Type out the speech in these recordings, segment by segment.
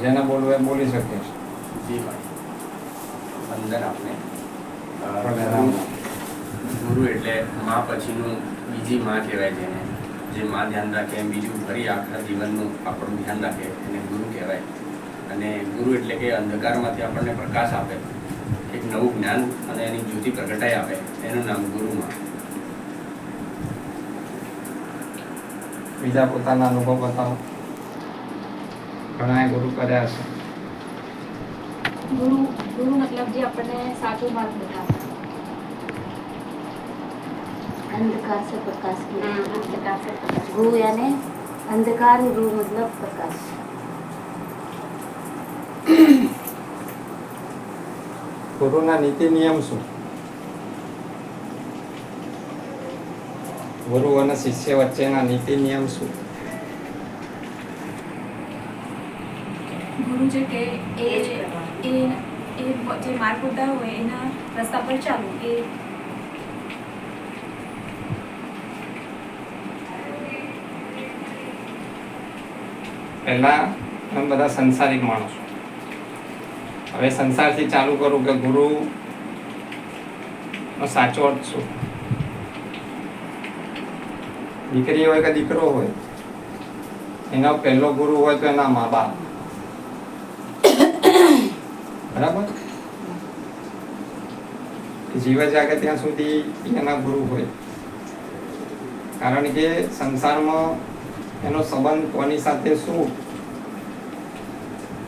જેને બોલવું એ બોલી શકે છીએ જી ભાઈ. વંદન આપને. અ, પ્રણામ. ગુરુ એટલે મા પછીનું બીજી માં કહેવાય જેને. જે માં ધ્યાન રાખે એમ બીજું ફરી આખા જીવનનું આપણું ધ્યાન રાખે એને ગુરુ કહેવાય. અને ગુરુ એટલે કે અંધકારમાંથી આપણને પ્રકાશ આપે. એક નવું જ્ઞાન અને એની જ્યોતિ પ્રગટાઈ આપે. એનું નામ ગુરુમાં બીજા પોતાના અનુભવ બતાવો. ઘણા ગુરુ કર્યા છે ગુરુ ગુરુ મતલબ જે આપણને સાચો માર્ગ બતાવે अंधकार से प्रकाश की અંધકાર સે પ્રકાશ. गु यानी अंधकार रू मतलब प्रकाश ગુરુના નીતિ નિયમ શું ગુરુ અને શિષ્ય વચ્ચેના નીતિ નિયમ શું ગુરુ છે કે એ એ એ એ જે માર્ગ બતાવ્યો હોય એના રસ્તા પર ચાલવું એ પહેલા અમે બધા સંસારિક માણસો. હવે સંસારથી ચાલુ કરું કે ગુરુ નો સાચો અર્થ શું? દીકરી હોય કે દીકરો હોય એનો પહેલો ગુરુ હોય તો એના મા બાપ. બરાબર? જીવ જાગે ત્યાં સુધી એના ગુરુ હોય. કારણ કે સંસારમાં એનો સંબંધ કોની સાથે શું?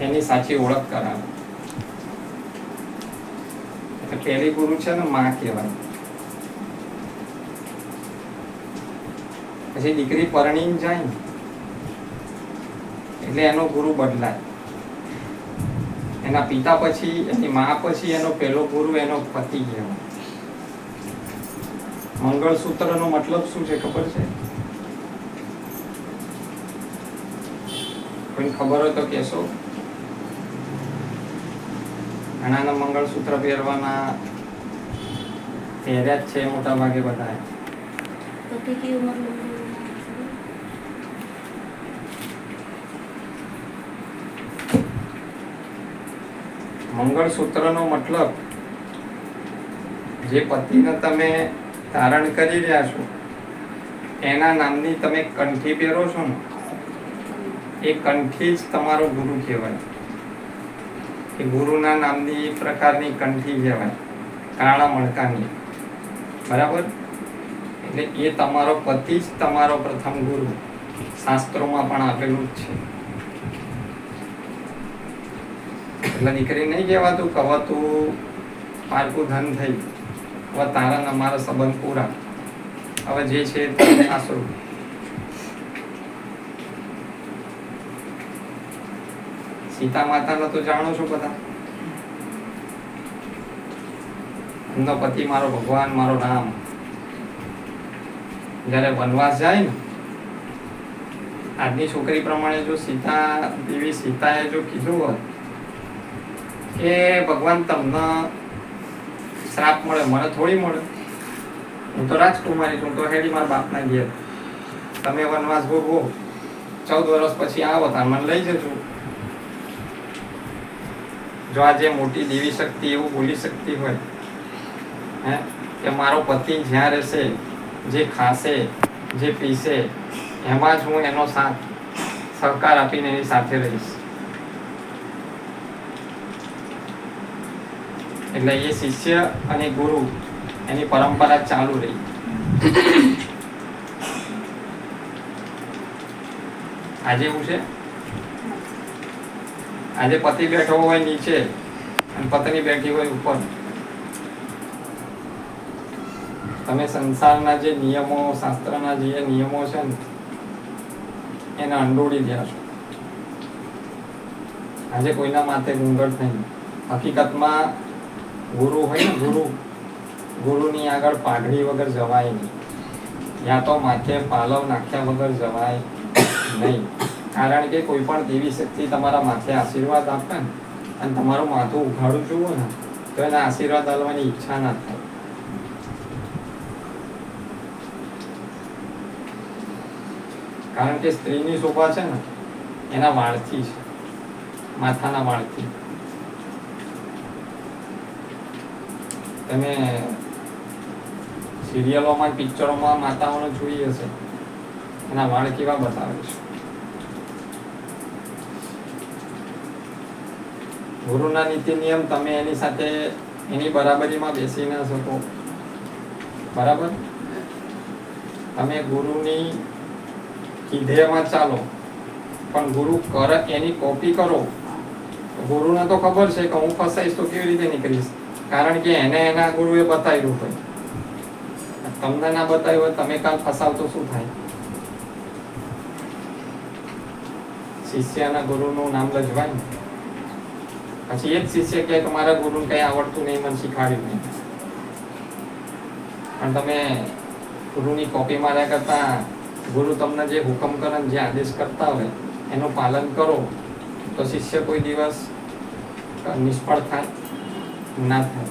એની સાચી ઓળખ કરાવે. એટલે પહેલી ગુરુ છે ને માં કહેવાય. પછી દીકરી પરણી જાય એટલે એનો ગુરુ બદલાય. એના પિતા પછી, એની મા પછી એનો પહેલો ગુરુ, એનો પતિ કહેવાય મંગળસૂત્રનો મતલબ શું છે ખબર છે? કોઈ ખબર હોય તો કહેશો. ઘણાના મંગળસૂત્ર પહેરવાના પહેર્યા જ છે મોટા ભાગે બધા મંગળસૂત્રનો મતલબ જે પતિને તમે ધારણ કરી રહ્યા છો, એના નામની તમે કંઠી પહેરો છો ને, એ કંઠી જ તમારો ગુરુ કહેવાય. એ ગુરુના નામની પ્રકારની કંઠી કહેવાય. કાળા મણકાની. બરાબર? એટલે એ તમારો પતિ જ તમારો પ્રથમ ગુરુ. શાસ્ત્રોમાં પણ આપેલું જ છે. એટલે દીકરી નહીં કહેવાતું કે તું પારકું ધન થઈ. હવે તારા ને મારા સંબંધ પૂરા. હવે જે છે તે આશરો. સીતા માતાને તો જાણો છો બધા. એમનો પતિ મારો ભગવાન, મારો રામ. જ્યારે વનવાસ જાય ને, આજની છોકરી પ્રમાણે જો સીતા, દેવી સીતાએ જો કીધું હોત કે ભગવાન તમને શ્રાપ મળે, મને થોડી મળે. હું તો રાજકુમારી છું તો હેડી મારા બાપના ઘેર. તમે વનવાસ ભોગવો ચૌદ વર્ષ પછી આવો, તાર મને લઈ જજો. જો આ જે મોટી દેવી શક્તિ એવું બોલી શકતી હોય, હે, કે મારો પતિ જ્યાં રહેશે, જે ખાશે, જે પીશે, એમાં જ હું એનો સાથ, સહકાર આપીને એની સાથે રહીશ. એટલે એ શિષ્ય અને ગુરુ એની પરંપરા ચાલુ રહી. આજે એવું છે? આજે પતિ બેઠો હોય નીચે અને પત્ની બેઠી હોય ઉપર. તમે સંસારના જે નિયમો, શાસ્ત્રના જે નિયમો છે ને, એને અંડોળી રહ્યા છો. આજે કોઈના માથે ઘૂંઘટ નહીં હકીકતમાં ગુરુ હોય ને, ગુરુ, ગુરુની આગળ પાઘડી વગર જવાય નહીં. યા તો માથે પાલવ નાખ્યા વગર જવાય નહીં. કારણ કે કોઈ પણ દેવી શક્તિ તમારા માથે આશીર્વાદ આપે ને, અને તમારું માથું ઉઘાડું જુઓ ને, તો એના આશીર્વાદ આપવાની ઈચ્છા ના થાય. કારણ કે સ્ત્રીની શોભા છે ને, એના વાળથી છે, માથાના વાળથી. તમે સિરિયલોમાં, પિક્ચરોમાં માતાઓને જોઈ હશે. એના વાળ કેવા બતાવે છે. ગુરુના નીતિ નિયમ તમે એની સાથે એની બરાબરીમાં બેસી ના શકો. બરાબર? તમે ગુરુની કીધેમાં ચાલો. પણ ગુરુ કર, એની કોપી કરો. ગુરુને તો ખબર છે કે હું ફસાઈશ તો કેવી રીતે નીકળીશ? કારણ કે એને એના ગુરુએ બતાવ્યું હોય. તમને ના બતાવ્યું હોય, તમે કાલ ફસાવ તો શું થાય? શિષ્યના ગુરુનું નામ લજવાય પછી એ જ શિષ્ય કે તમારા ગુરુને કઈ આવડતું નહીં, મને શીખવાડ્યું નહીં. પણ તમે ગુરુની કોપી માર્યા કરતા ગુરુ તમને જે હુકમ કરે જે આદેશ કરતા હોય, એનું પાલન કરો, તો શિષ્ય કોઈ દિવસ નિષ્ફળ થાય. ના થાય.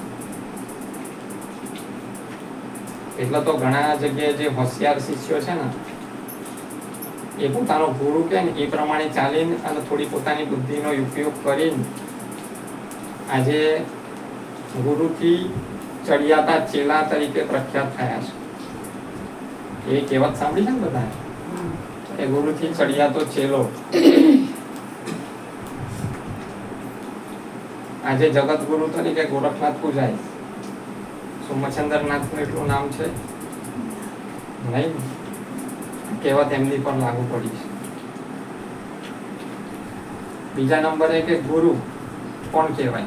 એટલે તો ઘણા જગ્યાએ જે હોશિયાર શિષ્યો છે ને એ પોતાનો ગુરુ કે ને એ પ્રમાણે ચાલીને અને થોડી પોતાની બુદ્ધિનો ઉપયોગ કરીને આજે ગુરુથી ચડિયાતા ચેલા તરીકે પ્રખ્યાત થયા છે. એ કહેવત સાંભળી છે ને બધા એ ગુરુથી ચડિયાતો ચેલો. આજે જગત ગુરુ તરીકે ગોરખનાથ પૂજાય. સોમચંદ્રનાથનું એટલું નામ છે. નહીં? કહેવત એમની પણ લાગુ પડી છે. બીજા નંબરે કે ગુરુ કોણ કહેવાય?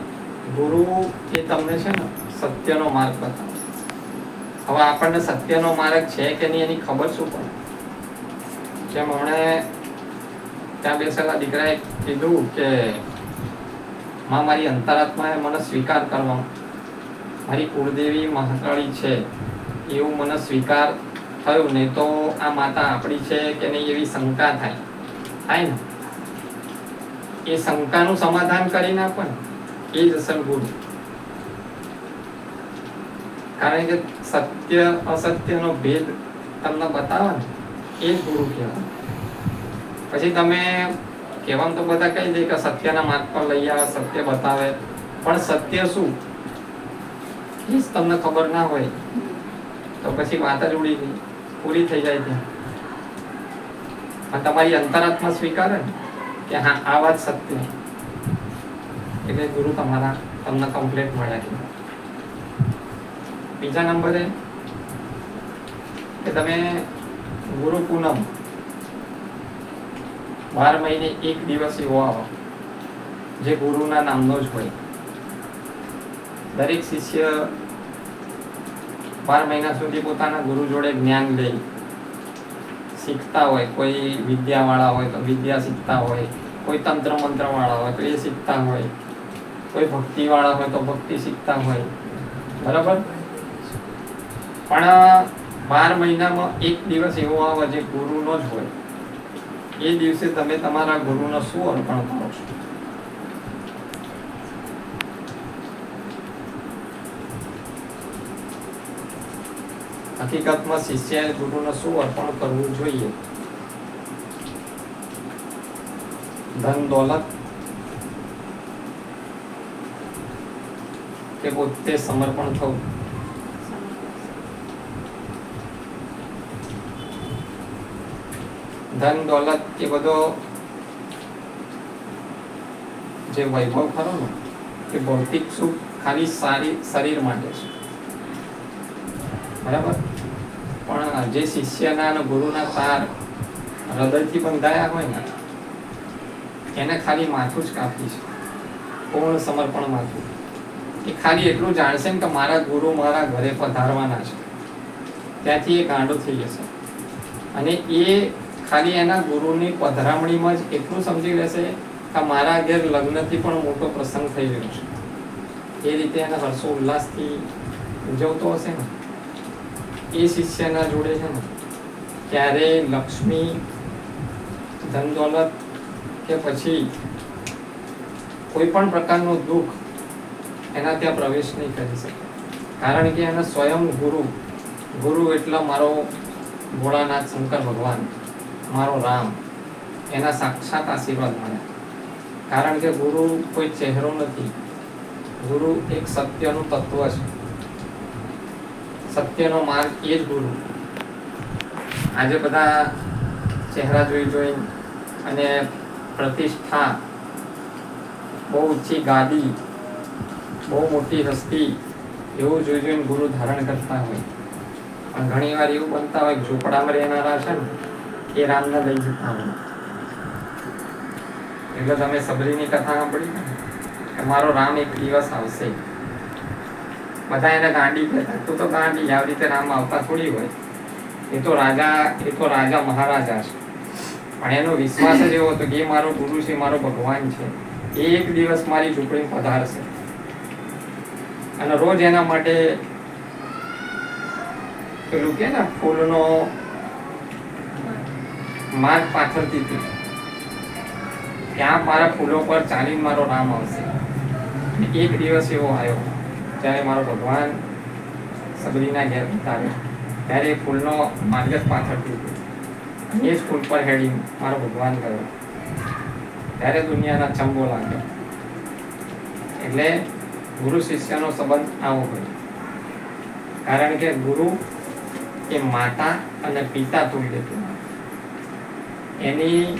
ગુરુ એ તમને છે ને સત્યનો માર્ગ બતાવે. હવે આપણને સત્યનો માર્ગ છે કે નહીં એની ખબર શું પડે? જેમ હમણે ત્યાં બેસેલા દીકરાએ કીધું કે માં મારી અંતરાત્માએ મને સ્વીકાર કરવા. મારી કુળદેવી મહાકાળી છે. એવું મને સ્વીકાર થયું નહીં તો આ માતા આપણી છે કે નહીં એવી શંકા થાય. થાય ને? એ શંકાનું સમાધાન કરીને નાખો ને, એ જ અસલ ગુરુ કારણ કે સત્ય, અસત્યનો ભેદ તમને બતાવે ને, એ ગુરુ કહેવાય. પછી તમે કહેવામાં તો બધા કહી દે કે સત્યના માર્ગ પર લઈ આવે, સત્ય બતાવે. પણ સત્ય શું? એ તમને ખબર ના હોય, તો પછી વાત જ ઉડી ગઈ. પૂરી થઈ જાય ત્યાં. પણ તમારી અંતરાત્મા સ્વીકારે કે હા, આ વાત સત્ય એટલે ગુરુ તમારા, તમને કમ્પ્લેટ મળ્યા છે. બીજા નંબરે કે તમે ગુરુ પૂનમ બાર મહિને એક દિવસ એવો આવે, જે ગુરુના નામનો જ હોય. દરેક શિષ્ય બાર મહિના સુધી પોતાના ગુરુ જોડે જ્ઞાન લે શીખતા હોય, કોઈ વિદ્યાવાળા હોય તો વિદ્યા શીખતા હોય, કોઈ તંત્ર મંત્ર વાળા હોય તો એ શીખતા હોય, કોઈ ભક્તિ વાળા હોય તો ભક્તિ શીખતા હોય. બરાબર? પણ બાર મહિનામાં એક દિવસ એવો આવે જે ગુરુનો જ હોય. એ દિવસે તમે તમારા ગુરુને શું અર્પણ કરો છો? હકીકતમાં શિષ્યએ ગુરુને શું અર્પણ કરવું જોઈએ? ધન દોલત કે પોતે સમર્પણ થવું? ધન, દોલત એ બધો જે વૈભવ ખરો ને, એ ભૌતિક સુખ ખાલી સારી, શરીર માટે છે. બરાબર? પણ જે શિષ્યના અને ગુરુના તાર હૃદયથી બંધાયા હોય ને, એને ખાલી માથું જ કાપી છે. પૂર્ણ સમર્પણ માથું. એ ખાલી એટલું જાણશે ને કે મારા ગુરુ મારા ઘરે પધારવાના છે. ત્યાંથી એ ગાંડો થઈ જશે. અને એ ખાલી એના ગુરુની પધરામણીમાં જ એટલું સમજી લેશે કે મારા ઘેર લગ્નથી પણ મોટો પ્રસંગ થઈ રહ્યો છે. એ રીતે એને હર્ષો ઉલ્લાસથી ઉજવતો હશે ને? એ શિષ્યના જોડે છે ને? ક્યારે લક્ષ્મી ધન દોલત કે પછી કોઈ પણ પ્રકારનું દુઃખ એના ત્યાં પ્રવેશ નહીં કરી શકે. કારણ કે એના સ્વયં ગુરુ ગુરુ એટલે મારો ભોળાનાથ શંકર ભગવાન. મારો રામ, એના સાક્ષાત આશીર્વાદ મળ્યા કારણ કે ગુરુ કોઈ ચહેરો નથી. ગુરુ એક સત્યનું તત્વ છે. સત્યનો માર્ગ એ જ ગુરુ. આજે બધા ચહેરા જોઈ જોઈ અને પ્રતિષ્ઠા, બહુ ઊંચી ગાડી બહુ મોટી હસ્તી, એવું જોઈ જોઈને ગુરુ ધારણ કરતા હોય. પણ ઘણી વાર એવું બનતા હોય ઝૂંપડામાં રહેનારા છે ને એ રામને લઈ જતા એટલે તમે સબરીની કથા સાંભળી કે મારો રામ એક દિવસ આવશે. બધા એને ગાંડી કહેતા, તું તો ગાંડી, આવી રીતે રામ આવતા થોડી હોય. એ તો રાજા, એ તો રાજા મહારાજા છે. પણ એનો વિશ્વાસ જ એવો હતો કે મારો ગુરુ છે મારો ભગવાન છે. એ એક દિવસ મારી ઝૂંપડી પધારશે. અને રોજ એના માટે પેલું કે ને, ફૂલનો માર્ગ પાછળથી ત્યાં મારા ફૂલો પર ચાલી મારો નામ આવશે. એક દિવસ એવો આવ્યો, જ્યારે મારો ભગવાન સબરીના ઘેર બતાવ્યો ત્યારે એ ફૂલનો માર્ગ જ પાછળથી એ જ ફૂલ પર હેડી મારો ભગવાન ગયો. ત્યારે દુનિયાના ચંબો લાગ્યો. એટલે ગુરુ શિષ્યનો સંબંધ આવો હોય કારણ કે ગુરુ એ માતા અને પિતા તુલ્ય કહેવાય. એની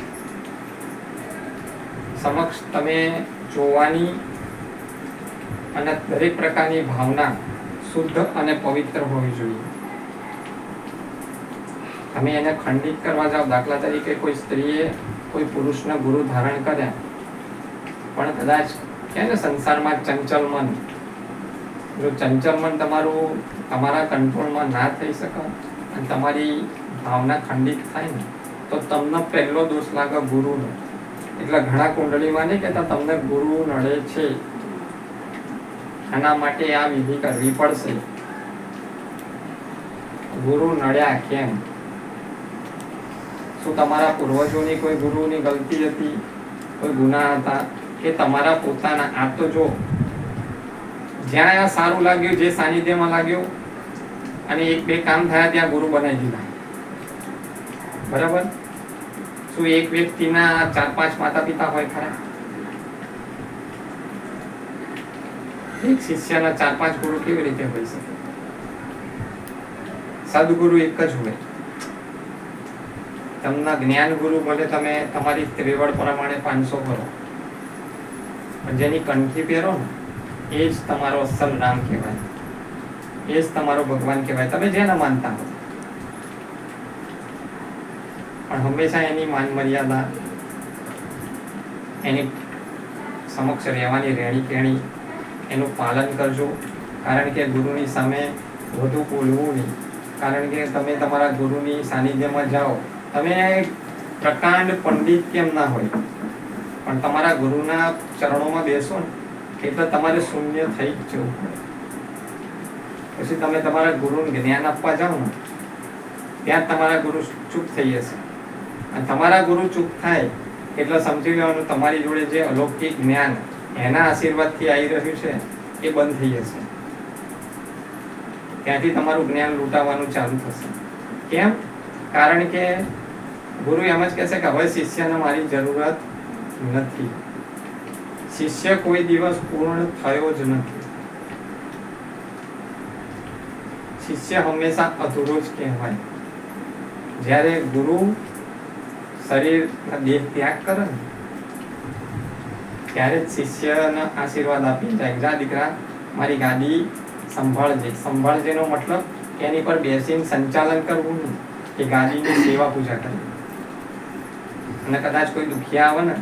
સમક્ષ તમે જોવાની અને દરેક પ્રકારની ભાવના શુદ્ધ અને પવિત્ર હોવી જોઈએ. તમે એને ખંડિત કરવા જાઓ, દાખલા તરીકે કોઈ સ્ત્રીએ કોઈ પુરુષને ગુરુ ધારણ કર્યા પણ કદાચ કે ને સંસારમાં ચંચલ મન, જો ચંચલ મન તમારું, તમારા કંટ્રોલમાં ના થઈ શકે અને તમારી ભાવના ખંડિત થાય ને તો તમને પહેલો દોષ લાગે ગુરુનો. એટલે ઘણા કુંડળીમાં નહીં કહેતા, તમને ગુરુ નડે છે. આના માટે આ વિધિ કરવી પડશે. ગુરુ નડ્યા કેમ? શું તમારા પૂર્વજોની કોઈ ગુરુની ગલતી હતી? કોઈ ગુના હતા? કે તમારા પોતાના? આ તો જો, જ્યાં આ સારું લાગ્યું, જે સાનિધ્યમાં લાગ્યું, અને એક બે કામ થયા ત્યાં ગુરુ બનાવી દીધા. બરાબર? શું એક વ્યક્તિના ચાર પાંચ માતા પિતા હોય ખરા? એક શિષ્યના ચાર પાંચ ગુરુ કેવી રીતે હોઈ શકે? સદગુરુ એક જ હોય. તમને જ્ઞાન ગુરુ ભલે તમે તમારી ત્રેવડ પ્રમાણે પાંચસો કરો જેની કંઠી પહેરો ને, એ જ તમારો અસલ નામ કહેવાય. એ જ તમારો ભગવાન કહેવાય. તમે જેને માનતા હો. પણ હંમેશા એની માન મર્યાદા એની સમક્ષ રહેવાની રહેણી કહેણી એનું પાલન કરજો. કારણ કે ગુરુની સામે વધુ બોલવું નહીં. કારણ કે તમે તમારા ગુરુની સાનિધ્યમાં જાઓ. તમે પ્રકાંડ પંડિત કેમ ના હોય? પણ તમારા ગુરુના ચરણોમાં બેસો ને, એટલે તમારે શૂન્ય થઈ જ જવું પછી તમે તમારા ગુરુને જ્ઞાન આપવા જાઓ ને, ત્યાં તમારા ગુરુ ચૂપ થઈ જશે. તમારા ગુરુ ચૂપ થાય એટલે સમજી લેવાનું, તમારી જોડે જે અલૌકિક જ્ઞાન એના આશીર્વાદથી આવી રહ્યું છે, એ બંધ થઈ જશે. ત્યાંથી તમારું જ્ઞાન લૂંટાવાનું ચાલુ થશે. કેમ? કારણ કે ગુરુ એમ જ કહેશે કે હવે શિષ્યને મારી જરૂરત નથી. શિષ્ય કોઈ દિવસ પૂર્ણ થયો જ નથી. શિષ્ય હંમેશા અધૂરો જ કહેવાય. જ્યારે ગુરુ શરીર દેહ ત્યાગ કરે ને, ત્યારે જ શિષ્યને આશીર્વાદ આપી જાય. જા દીકરા, મારી ગાડી સંભાળજે. સંભાળજેનો મતલબ એની પર બેસીને સંચાલન કરવું નહીં, કે ગાડીની સેવા પૂજા કરવી. અને કદાચ કોઈ દુખિયા આવે ને,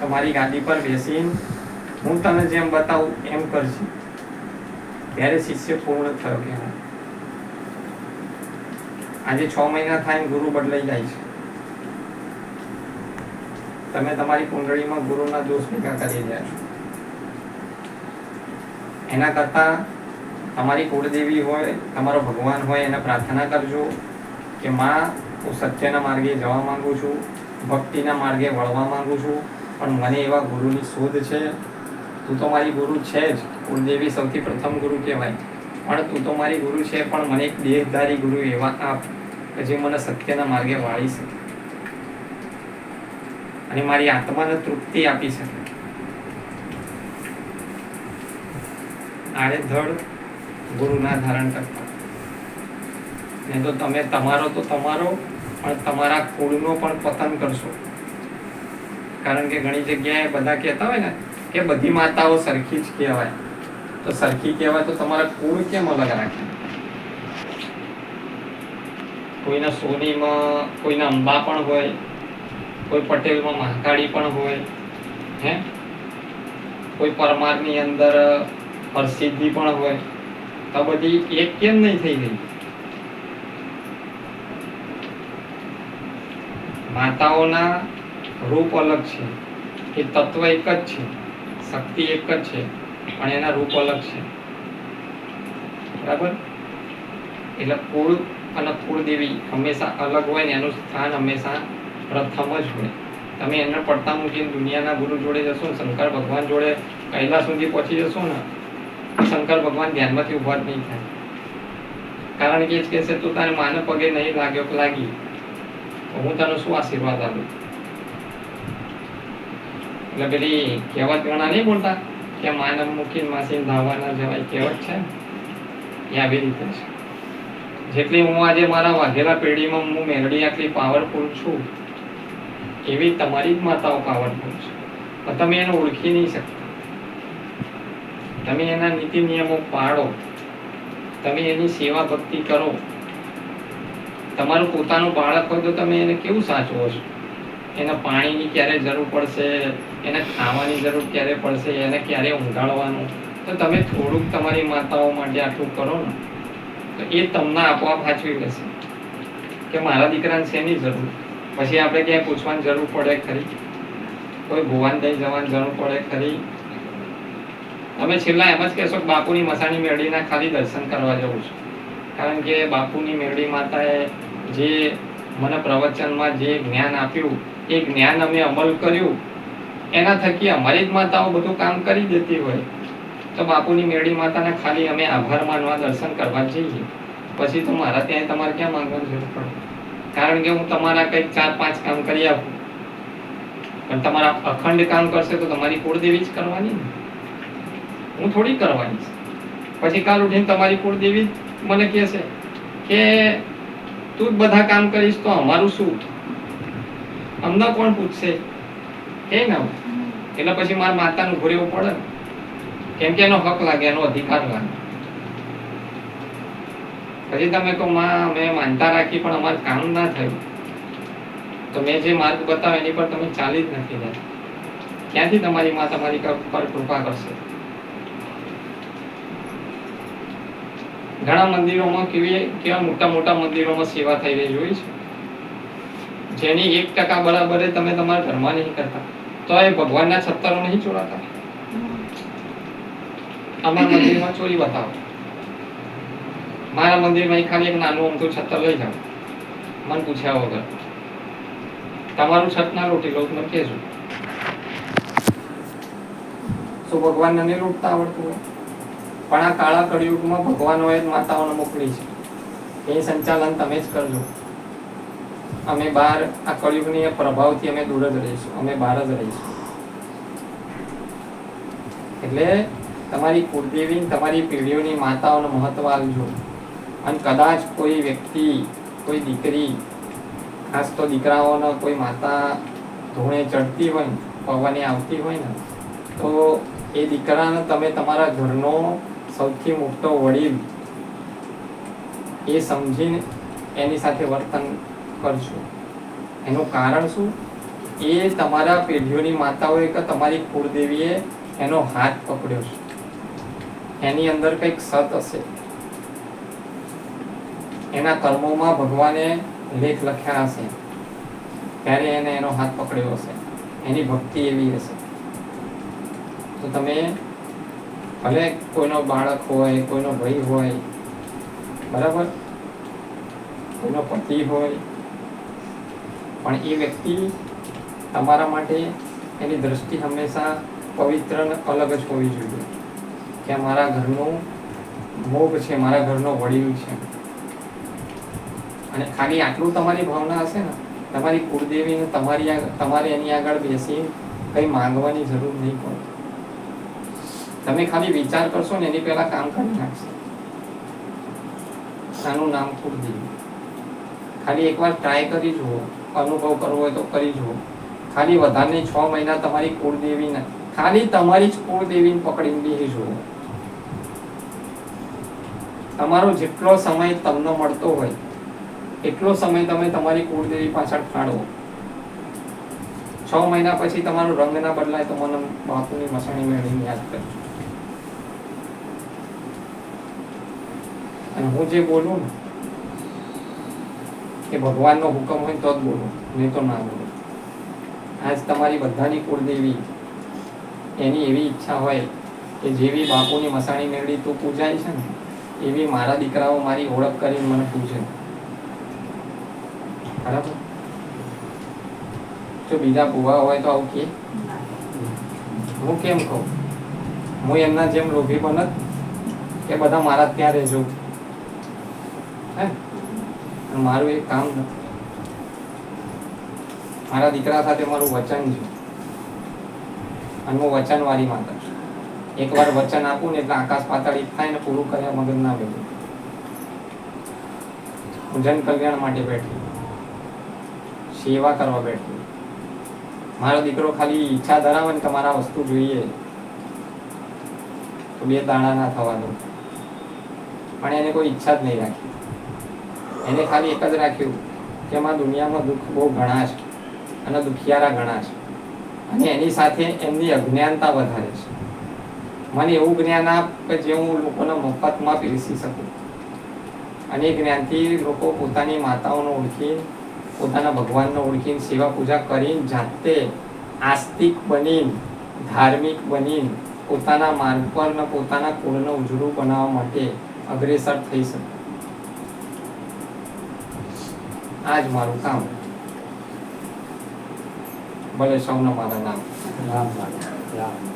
તો મારી ગાડી પર બેસીને હું તને જેમ બતાવું એમ કરજે. ત્યારે શિષ્ય પૂર્ણ થયો કહેવાય આજે છ મહિના થાય ગુરુ બદલાઈ જાય છે. તમે તમારી કુંડળીમાં ગુરુના દોષ ભેગા કરી રહ્યા છો. એના કરતા તમારી કુળદેવી હોય, તમારો ભગવાન હોય, એને પ્રાર્થના કરજો કે માં, હું સત્યના માર્ગે જવા માંગુ છું, ભક્તિના માર્ગે વળવા માંગુ છું, પણ મને એવા ગુરુની શોધ છે. તું તો મારી ગુરુ છે જ. કુળદેવી સૌથી પ્રથમ ગુરુ કહેવાય. પણ તું તો મારી ગુરુ છે, પણ મને એક દેહધારી ગુરુ એવા આપ કે જે મને સત્યના માર્ગે વાળી શકે. અને મારી આત્માને તૃપ્તિ આપી શકે. આડેધડ ગુરુના ધારણ કરતા. ને તો તમે તમારો તો તમારો, પણ તમારા કુળનો પણ પતન કરશો. કારણ કે ઘણી જગ્યાએ બધા કહેતા હોય ને કે બધી માતાઓ સરખી જ કહેવાય. તો સરખી કહેવાય તો તમારા કુળ કેમ અલગ રાખે? કોઈના સોનીમાં કોઈના અંબા પણ હોય કોઈ પટેલમાં મહાકાળી પણ હોય, હે? કોઈ પરમારની અંદર પ્રસિદ્ધિ પણ હોય, તો બધી એક કેમ નહીં થઈ ગઈ? માતાઓના રૂપ અલગ છે, એ તત્વ એક જ છે, શક્તિ એક જ છે, પણ એના રૂપ અલગ છે. બરાબર? એટલે કુળ અને કુળદેવી હંમેશા અલગ હોય ને એનું સ્થાન હંમેશા પ્રથમ જ હોય. તમે એને પડતા મૂકીને દુનિયાના ગુરુ જોડે જશો, શંકર ભગવાન જોડે કૈલાસ સુધી પહોંચી જશો ને શંકર ભગવાન ધ્યાનમાંથી ઊભા જ નહીં થાય. કારણ કે જ કહેશે, તું તારે માને પગે નહીં લાગ્યો કે લાગી. હું તને શું આશીર્વાદ આપું? એટલે પેલી કહેવત ગણા નહીં બોલતા કે માનવ મૂકીને માસીને ધાવાના જવાય, કહેવત છે એ આવી રીતે છે. જેટલી હું આજે મારા વાઘેલા પેઢીમાં હું મેલડી આટલી પાવરફુલ છું એવી તમારી જ માતાઓ પાવરફુલ છે. પણ તમે એને ઓળખી નહીં શકતા. તમે એના નીતિ નિયમો પાડો તમે એની સેવા ભક્તિ કરો. તમારું પોતાનું બાળક હોય તો તમે એને કેવું સાચવો છો? એને પાણીની ક્યારે જરૂર પડશે? એને ખાવાની જરૂર ક્યારે પડશે? એને ક્યારે ઊંઘાડવાનું? તો તમે થોડુંક તમારી માતાઓ માટે આટલું કરો ને. તો એ તમને આપોઆપ સાચવી લેશે. કે મારા દીકરાને શેની જરૂર? પછી આપણે ક્યાંય પૂછવાની જરૂર પડે ખરી? કોઈ ભુવાન દઈ જવાની જરૂર પડે ખરી? તમે છેલ્લા એમ જ કહેશો કે બાપુની મસાણી મેળીના ખાલી દર્શન કરવા જવું છું. કારણ કે બાપુની મેળડી માતાએ જે મને પ્રવચનમાં જે જ્ઞાન આપ્યું, એ જ્ઞાન અમે અમલ કર્યું. એના થકી અમારી જ માતાઓ બધું કામ કરી દેતી હોય. તો બાપુની મેળી માતાને ખાલી અમે આભાર માનવા દર્શન કરવા જઈએ. પછી તો મારા ત્યાં તમારે ક્યાં માંગવાની જરૂર પડે? કારણ કે હું તમારા કંઈક ચાર, પાંચ કામ કરી આપું. પણ તમારા અખંડ કામ કરશે તો તમારી કુળદેવી જ કરવાની હું થોડી કરવાની પછી કાલ ઉઠીને તમારી કુળદેવી મને કહેશે કે તું જ બધા કામ કરીશ તો અમારું શું? અમને કોણ પૂછશે? કે ના એટલે પછી મારા માતાનું ઘોરેવું પડે કેમ કે એનો હક લાગે, એનો અધિકાર લાગે. પછી તમે કહો, મેં માનતા રાખી, પણ અમારું કામ ના થયું. તો મેં જે માર્ગ બતાવ્યો, એની પર તમે ચાલી જ નથી રહ્યા. ક્યાંથી તમારી માં તમારી પર કૃપા કરશે? ઘણા મંદિરોમાં કેવી, કેવા મોટા મોટા મંદિરોમાં સેવા થઈ રહી જોઈ છે? જેની એક ટકા બરાબર તમે તમારા ઘરમાં નહીં કરતા. તો એ ભગવાનના છત્તરો નહીં ચોરાતા? અમારા મંદિરમાં ચોરી બતાવો. મારા મંદિરમાં ખાલી એક નાનું અમથું છત્તર લઈ જાઉં. મન પૂછ્યા વગર. તમારું છત ના લૂંટી લો તો મને કહેજો તો ભગવાનને નહીં લૂંટતા આવડતું હોય? પણ આ કાળા કળિયુગમાં ભગવાનોએ જ માતાઓને મોકલી છે. એ સંચાલન તમે જ કરજો. અમે બહાર આ કળિયુગની પ્રભાવથી અમે દૂર જ રહીશું. અમે બહાર જ રહીશું. એટલે તમારી કુળદેવી તમારી પેઢીઓની માતાઓનું મહત્વ આપજો અને કદાચ કોઈ વ્યક્તિ, કોઈ દીકરી, ખાસ તો દીકરાઓનો કોઈ માતા ધૂણે ચડતી હોય ને પવને આવતી હોય ને, તો એ દીકરાને તમે તમારા ઘરનો સૌથી મોટો વડીલ એ સમજીને એની સાથે વર્તન કરશો એનું કારણ શું? એ તમારા પેઢીઓની માતાઓએ કે તમારી કુળદેવીએ એનો હાથ પકડ્યો છે. એની અંદર કંઈક સત હશે. એના કર્મોમાં ભગવાને લેખ લખ્યા હશે. ત્યારે એને એનો હાથ પકડ્યો હશે. એની ભક્તિ એવી હશે. તો તમે, ભલે કોઈનો બાળક હોય, કોઈનો ભાઈ હોય, બરાબર? કોઈનો પતિ હોય, પણ એ વ્યક્તિ તમારા માટે એની દ્રષ્ટિ હંમેશા પવિત્ર અલગ જ હોવી જોઈએ. કે મારા ઘરનું ભોગ છે, મારા ઘરનો વડીલ છે. અને ખાલી આટલું તમારી ભાવના હશે ને, તમારી કુળદેવીને તમારી તમારે એની આગળ બેસી કંઈ માંગવાની જરૂર નહીં પડે. તમે ખાલી વિચાર કરશો ને, એની પહેલા કામ કરી નાખશે. આનું નામ કુળદેવી. ખાલી એકવાર ટ્રાય કરી જુઓ, અનુભવ કરવો હોય તો કરી જુઓ. ખાલી વધારે છ મહિના તમારી કુળદેવીને, ખાલી તમારી જ કુળદેવીને પકડીને બેસી જુઓ. તમારો જેટલો સમય તમને મળતો હોય એટલો સમય તમે તમારી કુળદેવી પાછળ ફાળવો. છ મહિના પછી તમારો રંગ ના બદલાય તો મને બાપુની મસાણી મેળવીને યાદ કરજો. અને હું જે બોલું ને, એ ભગવાનનો હુકમ હોય તો જ બોલું, નહીં તો ના બોલું. આજ તમારી બધાની કુળદેવી, એની એવી ઈચ્છા હોય કે જેવી બાપુની મસાણી મેળવી તું પૂજાય છે ને, એવી મારા દીકરાઓ મારી ઓળખ કરીને મને પૂછે બરાબર જો બીજા ભૂવા હોય તો આવું કે? હું કેમ કહું? હું એમના જેમ લોભી બનત કે બધા મારા ત્યાં રહેજો. હે? મારું એક કામ મારા દીકરા સાથે મારું વચન છે. અને હું વચનવાળી માતા છું. એકવાર વચન આપું ને એટલે આકાશ પાતાળ થાય ને પૂરું કર્યા મગજ ના ભેગું જન કલ્યાણ માટે બેઠી સેવા કરવા બેઠી. મારો દીકરો ખાલી ઈચ્છા ધરાવે ને તમારા વસ્તુ જોઈએ. તો બે દાણા ના થવા દો. પણ એને કોઈ ઈચ્છા જ નહીં રાખી. એને ખાલી એક જ રાખ્યું કે એમાં દુનિયામાં દુઃખ બહુ ઘણા છે અને દુખિયારા ઘણા છે. અને એની સાથે એમની અજ્ઞાનતા વધારે છે. મને એવું જ્ઞાન આપ કે જે હું લોકોને મફતમાં પીરસી શકું. અને એ જ્ઞાનથી લોકો પોતાની માતાઓને ઓળખી પોતાના ભગવાનને ઓળખીને સેવા પૂજા કરીને જાતે આસ્તિક બનીને, ધાર્મિક બનીને, પોતાના માર્ગ પર ને પોતાના કુળને ઉજળું બનાવવા માટે અગ્રેસર થઈ શકે. આ જ મારું કામ. ભલે સૌના મારા નામ. રામ રામ રામ.